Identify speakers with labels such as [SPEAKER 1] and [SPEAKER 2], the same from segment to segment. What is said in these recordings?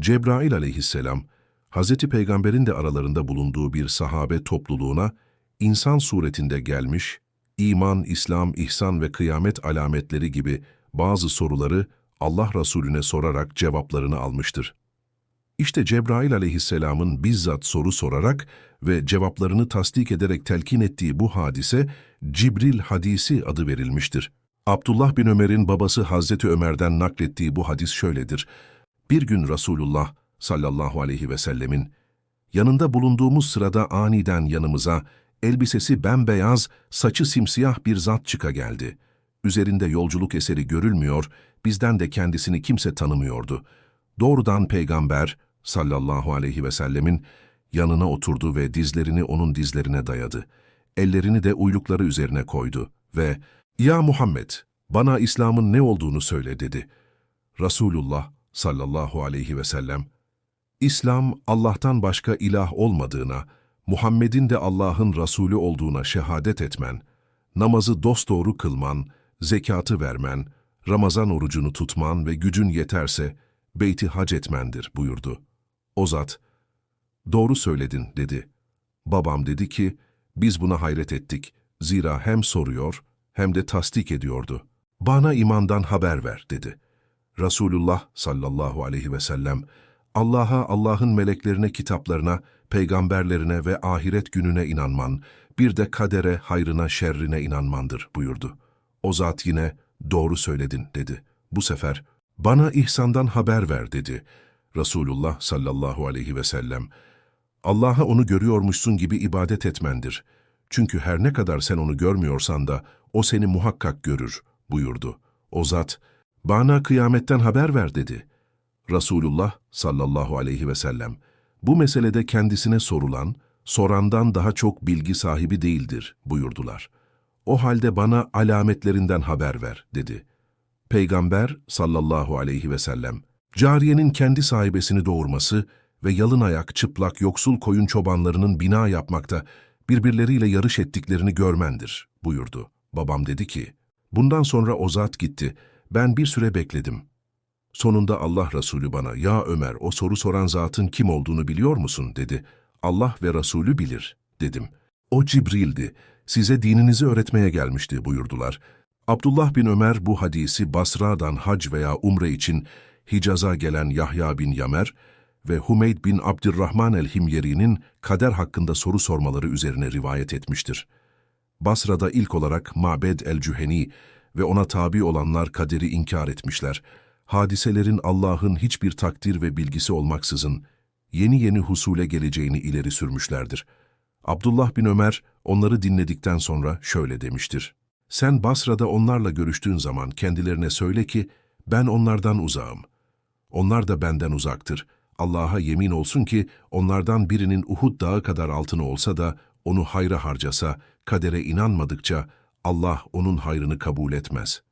[SPEAKER 1] Cebrail aleyhisselam, Hz. Peygamber'in de aralarında bulunduğu bir sahabe topluluğuna insan suretinde gelmiş, iman, İslam, ihsan ve kıyamet alametleri gibi bazı soruları Allah Resulüne sorarak cevaplarını almıştır. İşte Cebrail aleyhisselamın bizzat soru sorarak ve cevaplarını tasdik ederek telkin ettiği bu hadise Cibril hadisi adı verilmiştir. Abdullah bin Ömer'in babası Hazreti Ömer'den naklettiği bu hadis şöyledir. Bir gün Resulullah sallallahu aleyhi ve sellemin yanında bulunduğumuz sırada aniden yanımıza elbisesi bembeyaz, saçı simsiyah bir zat çıka geldi. Üzerinde yolculuk eseri görülmüyor, bizden de kendisini kimse tanımıyordu. Doğrudan peygamber sallallahu aleyhi ve sellemin yanına oturdu ve dizlerini onun dizlerine dayadı. Ellerini de uylukları üzerine koydu ve ''Ya Muhammed, bana İslam'ın ne olduğunu söyle.'' dedi. Resulullah sallallahu aleyhi ve sellem, İslam, Allah'tan başka ilah olmadığına, Muhammed'in de Allah'ın Resulü olduğuna şehadet etmen, namazı dosdoğru kılman, zekatı vermen, Ramazan orucunu tutman ve gücün yeterse beyti hac etmendir buyurdu. O zat, doğru söyledin dedi. Babam dedi ki, biz buna hayret ettik. Zira hem soruyor hem de tasdik ediyordu. Bana imandan haber ver dedi. Resulullah sallallahu aleyhi ve sellem, Allah'a, Allah'ın meleklerine, kitaplarına, peygamberlerine ve ahiret gününe inanman, bir de kadere, hayrına, şerrine inanmandır buyurdu. O zat yine, doğru söyledin dedi. Bu sefer, bana ihsandan haber ver dedi. Resulullah sallallahu aleyhi ve sellem, Allah'a onu görüyormuşsun gibi ibadet etmendir. Çünkü her ne kadar sen onu görmüyorsan da o seni muhakkak görür buyurdu. O zat, bana kıyametten haber ver dedi. Resulullah sallallahu aleyhi ve sellem, bu meselede kendisine sorulan, sorandan daha çok bilgi sahibi değildir buyurdular. O halde bana alametlerinden haber ver dedi. Peygamber sallallahu aleyhi ve sellem, cariyenin kendi sahibesini doğurması ve yalın ayak, çıplak, yoksul koyun çobanlarının bina yapmakta birbirleriyle yarış ettiklerini görmendir buyurdu. Babam dedi ki, bundan sonra o zat gitti, ben bir süre bekledim. Sonunda Allah Resulü bana, ya Ömer o soru soran zatın kim olduğunu biliyor musun dedi. Allah ve Resulü bilir dedim. O Cibril'di, size dininizi öğretmeye gelmişti buyurdular. Abdullah bin Ömer bu hadisi Basra'dan hac veya umre için Hicaz'a gelen Yahya bin Yamer ve Humeyd bin Abdurrahman el-Himyeri'nin kader hakkında soru sormaları üzerine rivayet etmiştir. Basra'da ilk olarak Ma'bed el-Cüheni ve ona tabi olanlar kaderi inkar etmişler. Hadiselerin Allah'ın hiçbir takdir ve bilgisi olmaksızın yeni yeni husule geleceğini ileri sürmüşlerdir. Abdullah bin Ömer onları dinledikten sonra şöyle demiştir. Sen Basra'da onlarla görüştüğün zaman kendilerine söyle ki ben onlardan uzağım. Onlar da benden uzaktır. Allah'a yemin olsun ki onlardan birinin Uhud dağı kadar altını olsa da onu hayra harcasa, kadere inanmadıkça Allah onun hayrını kabul etmez.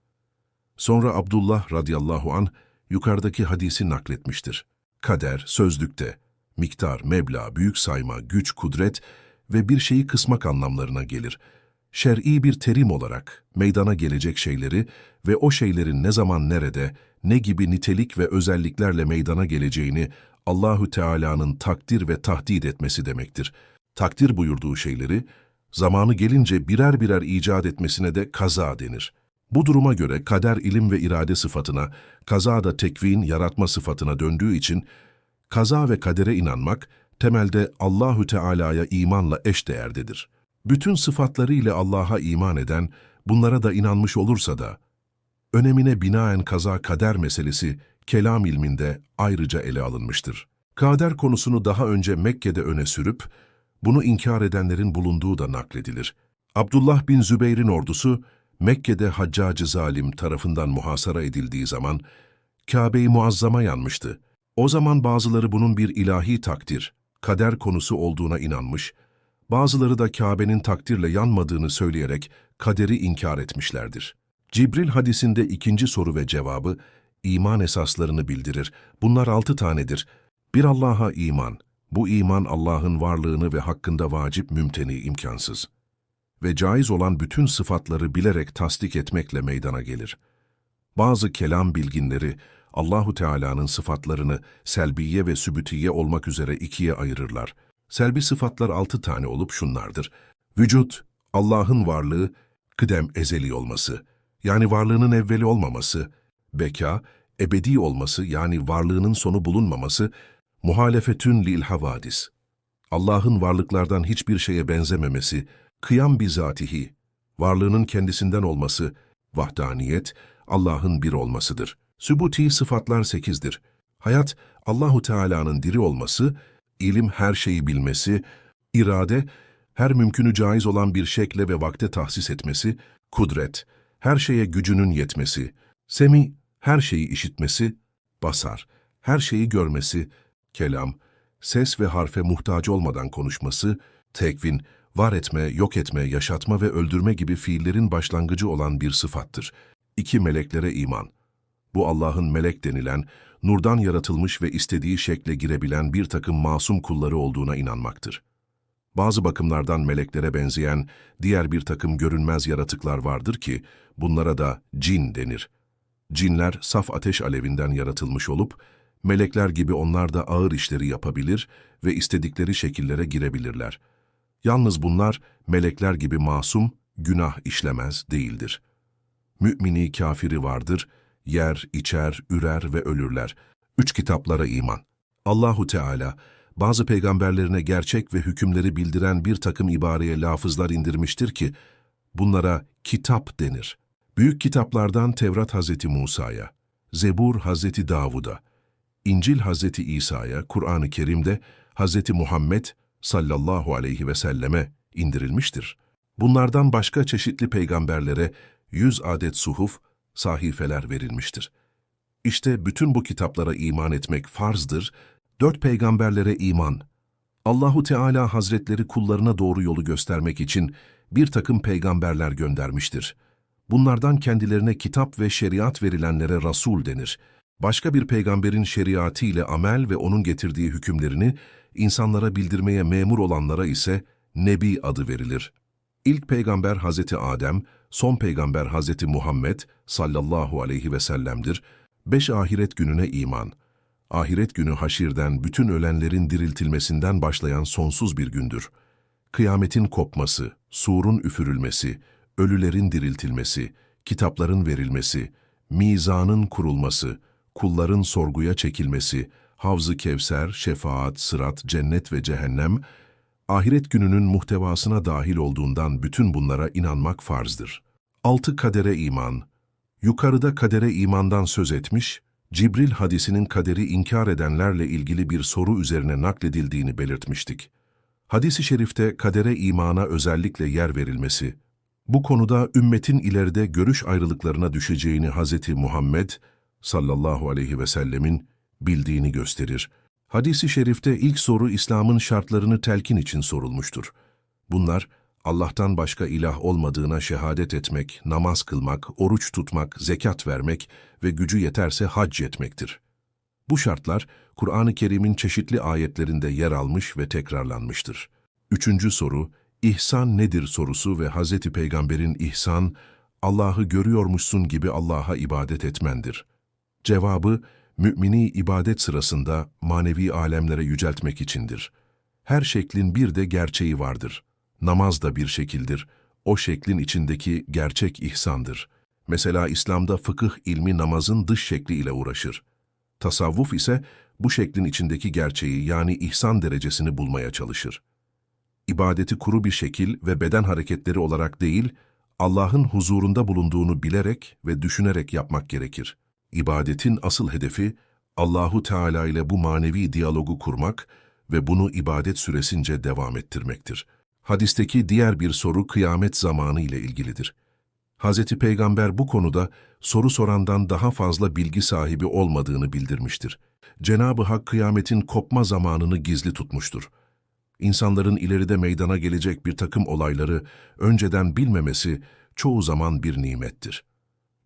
[SPEAKER 1] Sonra Abdullah radıyallahu an yukarıdaki hadisi nakletmiştir. Kader, sözlükte, miktar, meblağ, büyük sayma, güç, kudret ve bir şeyi kısmak anlamlarına gelir. Şer'i bir terim olarak meydana gelecek şeyleri ve o şeylerin ne zaman nerede, ne gibi nitelik ve özelliklerle meydana geleceğini Allahü Teala'nın takdir ve tahdid etmesi demektir. Takdir buyurduğu şeyleri, zamanı gelince birer birer icat etmesine de kaza denir. Bu duruma göre kader ilim ve irade sıfatına, kaza da tekvin, yaratma sıfatına döndüğü için, kaza ve kadere inanmak, temelde Allahü Teala'ya imanla eşdeğerdedir. Bütün sıfatlarıyla Allah'a iman eden, bunlara da inanmış olursa da, önemine binaen kaza kader meselesi kelam ilminde ayrıca ele alınmıştır. Kader konusunu daha önce Mekke'de öne sürüp, bunu inkar edenlerin bulunduğu da nakledilir. Abdullah bin Zübeyir'in ordusu, Mekke'de Haccacı Zalim tarafından muhasara edildiği zaman, Kabe-i Muazzama yanmıştı. O zaman bazıları bunun bir ilahi takdir, kader konusu olduğuna inanmış, bazıları da Kabe'nin takdirle yanmadığını söyleyerek kaderi inkar etmişlerdir. Cibril hadisinde ikinci soru ve cevabı, iman esaslarını bildirir. Bunlar altı tanedir. Bir Allah'a iman. Bu iman Allah'ın varlığını ve hakkında vacip mümteni imkansız. Ve caiz olan bütün sıfatları bilerek tasdik etmekle meydana gelir. Bazı kelam bilginleri Allahu Teala'nın sıfatlarını selbiye ve sübütiye olmak üzere ikiye ayırırlar. Selbi sıfatlar altı tane olup şunlardır. Vücut, Allah'ın varlığı, kıdem ezeli olması, yani varlığının evveli olmaması, beka, ebedi olması yani varlığının sonu bulunmaması, muhalefetün lil havadis. Allah'ın varlıklardan hiçbir şeye benzememesi, kıyam bizatihi, varlığının kendisinden olması, vahdaniyet, Allah'ın bir olmasıdır. Sübuti sıfatlar sekizdir. Hayat, Allahu Teala'nın diri olması, ilim her şeyi bilmesi, irade, her mümkünü caiz olan bir şekle ve vakte tahsis etmesi, kudret, her şeye gücünün yetmesi, semi, her şeyi işitmesi, basar, her şeyi görmesi, kelam, ses ve harfe muhtaç olmadan konuşması, tekvin, var etme, yok etme, yaşatma ve öldürme gibi fiillerin başlangıcı olan bir sıfattır. İki meleklere iman. Bu Allah'ın melek denilen, nurdan yaratılmış ve istediği şekle girebilen bir takım masum kulları olduğuna inanmaktır. Bazı bakımlardan meleklere benzeyen diğer bir takım görünmez yaratıklar vardır ki, bunlara da cin denir. Cinler saf ateş alevinden yaratılmış olup, melekler gibi onlar da ağır işleri yapabilir ve istedikleri şekillere girebilirler. Yalnız bunlar melekler gibi masum, günah işlemez değildir. Mümini kafiri vardır, yer, içer, ürer ve ölürler. Üç kitaplara iman. Allahu Teala, bazı peygamberlerine gerçek ve hükümleri bildiren bir takım ibareye lafızlar indirmiştir ki, bunlara kitap denir. Büyük kitaplardan Tevrat Hazreti Musa'ya, Zebur Hazreti Davud'a, İncil Hazreti İsa'ya, Kur'an-ı Kerim'de Hazreti Muhammed sallallahu aleyhi ve selleme indirilmiştir. Bunlardan başka çeşitli peygamberlere yüz adet suhuf, sahifeler verilmiştir. İşte bütün bu kitaplara iman etmek farzdır, dört peygamberlere iman. Allahu Teala Hazretleri kullarına doğru yolu göstermek için bir takım peygamberler göndermiştir. Bunlardan kendilerine kitap ve şeriat verilenlere Rasul denir. Başka bir peygamberin şeriatı ile amel ve onun getirdiği hükümlerini insanlara bildirmeye memur olanlara ise Nebi adı verilir. İlk peygamber Hazreti Adem, son peygamber Hazreti Muhammed sallallahu aleyhi ve sellem'dir. Beş ahiret gününe iman. Ahiret günü haşirden bütün ölenlerin diriltilmesinden başlayan sonsuz bir gündür. Kıyametin kopması, surun üfürülmesi, ölülerin diriltilmesi, kitapların verilmesi, mizanın kurulması, kulların sorguya çekilmesi, havz-ı kevser, şefaat, sırat, cennet ve cehennem, ahiret gününün muhtevasına dahil olduğundan bütün bunlara inanmak farzdır. Altı kadere iman. Yukarıda kadere imandan söz etmiş, Cibril hadisinin kaderi inkar edenlerle ilgili bir soru üzerine nakledildiğini belirtmiştik. Hadis-i şerifte kadere imana özellikle yer verilmesi, bu konuda ümmetin ileride görüş ayrılıklarına düşeceğini Hz. Muhammed sallallahu aleyhi ve sellemin bildiğini gösterir. Hadis-i şerifte ilk soru İslam'ın şartlarını telkin için sorulmuştur. Bunlar, Allah'tan başka ilah olmadığına şehadet etmek, namaz kılmak, oruç tutmak, zekat vermek ve gücü yeterse hac etmektir. Bu şartlar, Kur'an-ı Kerim'in çeşitli ayetlerinde yer almış ve tekrarlanmıştır. Üçüncü soru, İhsan nedir sorusu ve Hz. Peygamber'in ihsan, Allah'ı görüyormuşsun gibi Allah'a ibadet etmendir. Cevabı, mümini ibadet sırasında manevi alemlere yüceltmek içindir. Her şeklin bir de gerçeği vardır. Namaz da bir şekildir. O şeklin içindeki gerçek ihsandır. Mesela İslam'da fıkıh ilmi namazın dış şekli ile uğraşır. Tasavvuf ise bu şeklin içindeki gerçeği yani ihsan derecesini bulmaya çalışır. İbadeti kuru bir şekil ve beden hareketleri olarak değil, Allah'ın huzurunda bulunduğunu bilerek ve düşünerek yapmak gerekir. İbadetin asıl hedefi Allahu Teala ile bu manevi diyalogu kurmak ve bunu ibadet süresince devam ettirmektir. Hadisteki diğer bir soru kıyamet zamanı ile ilgilidir. Hz. Peygamber bu konuda soru sorandan daha fazla bilgi sahibi olmadığını bildirmiştir. Cenab-ı Hak kıyametin kopma zamanını gizli tutmuştur. İnsanların ileride meydana gelecek bir takım olayları önceden bilmemesi çoğu zaman bir nimettir.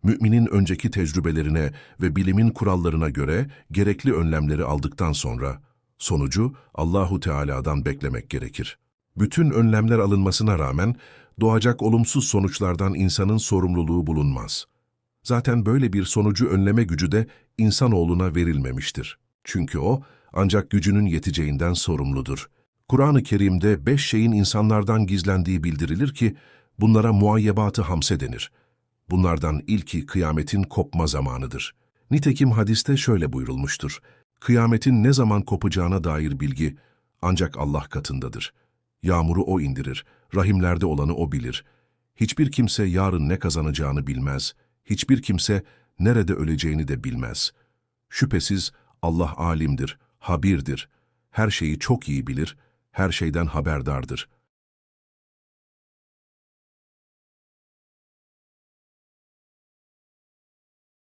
[SPEAKER 1] Müminin önceki tecrübelerine ve bilimin kurallarına göre gerekli önlemleri aldıktan sonra sonucu Allahu Teala'dan beklemek gerekir. Bütün önlemler alınmasına rağmen doğacak olumsuz sonuçlardan insanın sorumluluğu bulunmaz. Zaten böyle bir sonucu önleme gücü de insanoğluna verilmemiştir. Çünkü o ancak gücünün yeteceğinden sorumludur. Kur'an-ı Kerim'de beş şeyin insanlardan gizlendiği bildirilir ki bunlara muayyebatı hamse denir. Bunlardan ilki kıyametin kopma zamanıdır. Nitekim hadiste şöyle buyurulmuştur. Kıyametin ne zaman kopacağına dair bilgi ancak Allah katındadır. Yağmuru O indirir, rahimlerde olanı O bilir. Hiçbir kimse yarın ne kazanacağını bilmez. Hiçbir kimse nerede öleceğini de bilmez. Şüphesiz Allah alimdir, habirdir. Her şeyi çok iyi bilir, her şeyden haberdardır.